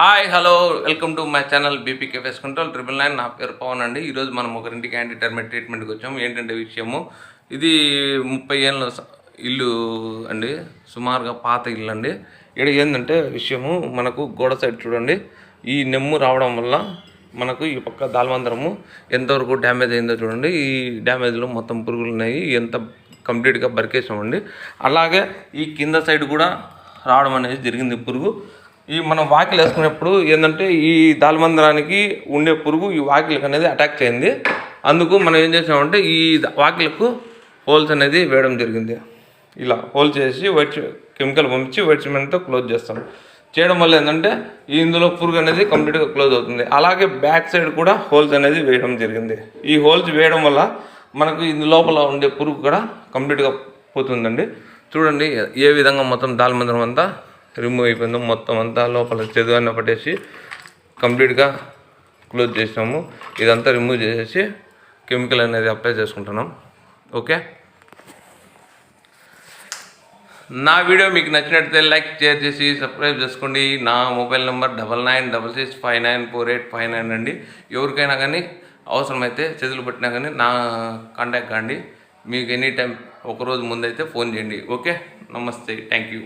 Hi hello welcome to my channel BP కేఫెస్ control triple nine. నా పేరు పవన్ అండి. ఈరోజు మనం ఒకరింటికి యాంటీ టర్మెట్ ట్రీట్మెంట్కి వచ్చాము. ఏంటంటే విషయము ఇది ముప్పై ఏళ్ళ ఇల్లు అండి. సుమారుగా పాత ఇల్లు అండి. ఇక్కడ ఏంటంటే విషయము మనకు గోడ సైడ్ చూడండి. ఈ నెమ్ము రావడం వల్ల మనకు ఈ పక్క దాల్వంతరము ఎంతవరకు డ్యామేజ్ అయిందో చూడండి. ఈ డ్యామేజ్లో మొత్తం పురుగులు ఉన్నాయి. ఎంత కంప్లీట్గా బరికేసామండి. అలాగే ఈ కింద సైడ్ కూడా రావడం అనేది జరిగింది. పురుగు ఈ మనం వాకిలు వేసుకునేప్పుడు ఏంటంటే ఈ దాల్మందరానికి ఉండే పురుగు ఈ వాకిలకు అనేది అటాక్ అయింది అందుకు మనం ఏం చేసామంటే ఈ వాకిలకు హోల్స్ అనేది వేయడం జరిగింది. ఇలా హోల్ చేసి వైట్ కెమికల్ పంపించి వైట్ సిమెంట్తో క్లోజ్ చేస్తాం. చేయడం వల్ల ఏంటంటే ఇందులో పురుగు అనేది కంప్లీట్గా క్లోజ్ అవుతుంది. అలాగే బ్యాక్ సైడ్ కూడా హోల్స్ అనేది వేయడం జరిగింది. ఈ హోల్స్ వేయడం వల్ల మనకు ఇందు లోపల ఉండే పురుగు కూడా కంప్లీట్గా పోతుందండి. చూడండి ఏ విధంగా మొత్తం దాల్మందరం అంతా రిమూవ్ అయిపోయిందో మొత్తం అంతా లోపల చదువు పట్టేసి కంప్లీట్గా క్లోజ్ చేసినాము. ఇదంతా రిమూవ్ చేసేసి కెమికల్ అనేది అప్లై చేసుకుంటున్నాం. ఓకే? నా వీడియో మీకు నచ్చినట్లయితే లైక్ షేర్ చేసి సబ్స్క్రైబ్ చేసుకోండి. నా mobile number double nine double six five nine four eight five nine అండి. ఎవరికైనా కానీ అవసరమైతే చేతులు పట్టినా కానీ నా కాంటాక్ట్ కాండి. మీకు ఎనీ టైం ఒకరోజు ముందైతే ఫోన్ చేయండి. ఓకే? నమస్తే. Thank you.